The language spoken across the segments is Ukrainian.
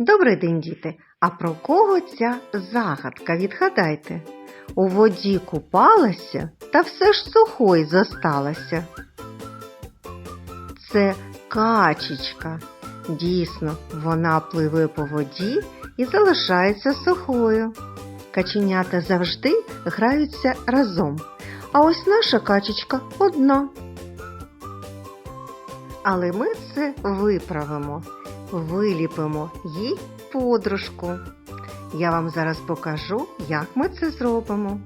Добрий день, діти! А про кого ця загадка? Відгадайте. У воді купалася та все ж сухой зосталася. Це качечка. Дійсно, вона пливе по воді і залишається сухою. Каченята завжди граються разом. А ось наша качечка одна. Але ми це виправимо виліпимо їй подружку. Я вам зараз покажу, як ми це зробимо.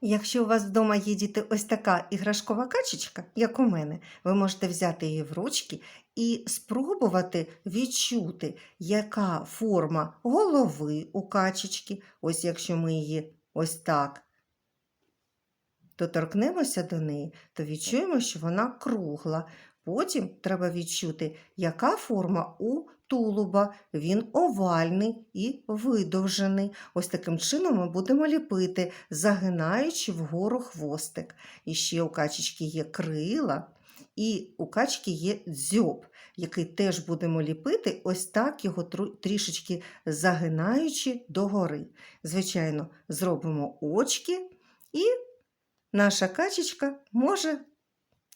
Якщо у вас вдома є діти ось така іграшкова качечка, як у мене, ви можете взяти її в ручки і спробувати відчути, яка форма голови у качечки. Ось якщо ми її ось так доторкнемося до неї, то відчуємо, що вона кругла. Потім треба відчути, яка форма у тулуба. Він овальний і видовжений. Ось таким чином ми будемо ліпити, загинаючи вгору хвостик. І ще у качечки є крила, і у качки є дзьоб, який теж будемо ліпити, ось так його трішечки загинаючи догори. Звичайно, зробимо очки, і наша качечка може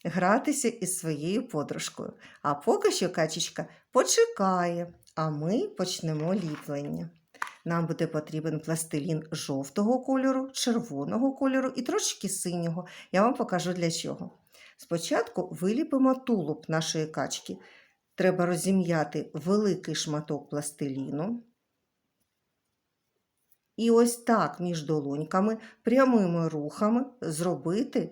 гратися із своєю подружкою. А поки що качечка почекає, а ми почнемо ліплення. Нам буде потрібен пластилін жовтого кольору, червоного кольору і трошки синього. Я вам покажу для чого. Спочатку виліпимо тулуб нашої качки. Треба розім'яти великий шматок пластиліну. І ось так між долоньками прямими рухами зробити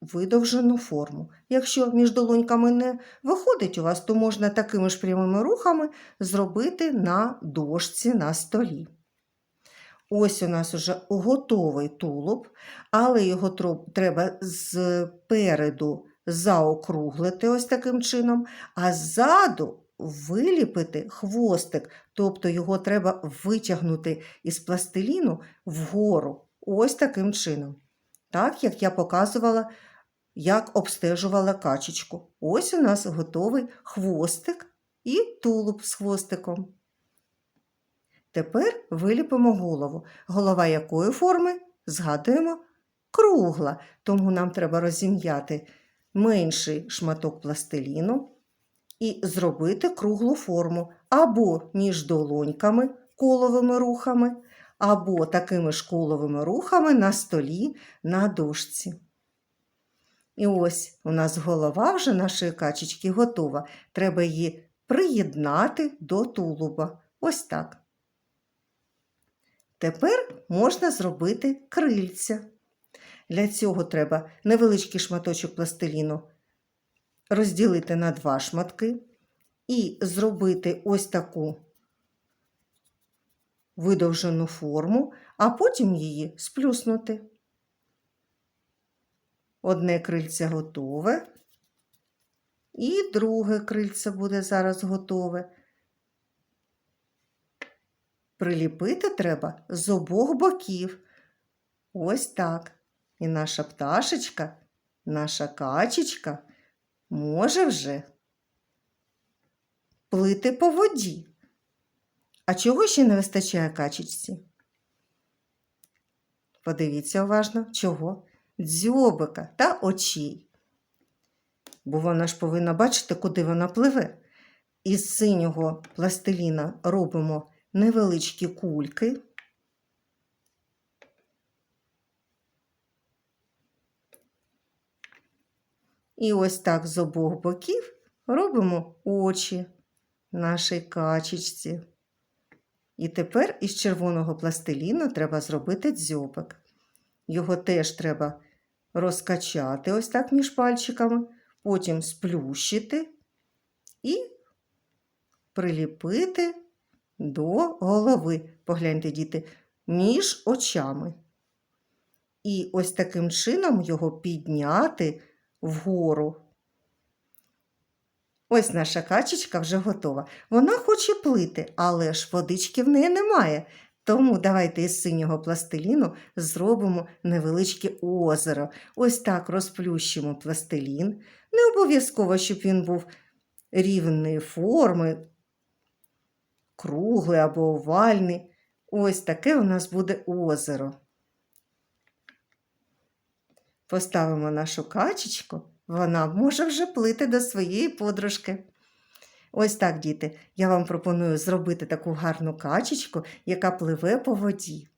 видовжену форму. Якщо між долоньками не виходить у вас, то можна такими ж прямими рухами зробити на дошці на столі. Ось у нас вже готовий тулуб, але його треба спереду заокруглити ось таким чином, а ззаду виліпити хвостик, тобто його треба витягнути із пластиліну вгору, ось таким чином. Так, як я показувала як обстежувала качечку. Ось у нас готовий хвостик і тулуб з хвостиком. Тепер виліпимо голову. Голова якої форми? Згадуємо кругла, тому нам треба розім'яти менший шматок пластиліну і зробити круглу форму або між долоньками коловими рухами, або такими ж коловими рухами на столі на дошці. І ось у нас голова вже нашої качечки готова. Треба її приєднати до тулуба. Ось так. Тепер можна зробити крильця. Для цього треба невеличкий шматочок пластиліну розділити на два шматки і зробити ось таку видовжену форму, а потім її сплюснути. Одне крильце готове, і друге крильце буде зараз готове. Приліпити треба з обох боків. Ось так. І наша пташечка, наша качечка може вже плити по воді. А чого ще не вистачає качечці? Подивіться уважно, чого? дзьобика та очей. Бо вона ж повинна бачити, куди вона пливе. Із синього пластиліна робимо невеличкі кульки. І ось так з обох боків робимо очі нашій качечці. І тепер із червоного пластиліну треба зробити дзьобик. Його теж треба розкачати ось так між пальчиками, потім сплющити і приліпити до голови. Погляньте, діти, між очами. І ось таким чином його підняти вгору. Ось наша качечка вже готова. Вона хоче плити, але ж водички в неї немає. Тому давайте із синього пластиліну зробимо невеличке озеро. Ось так розплющимо пластилін. Не обов'язково, щоб він був рівної форми, круглий або овальний. Ось таке у нас буде озеро. Поставимо нашу качечку, вона може вже плити до своєї подружки. Ось так, діти, я вам пропоную зробити таку гарну качечку, яка пливе по воді.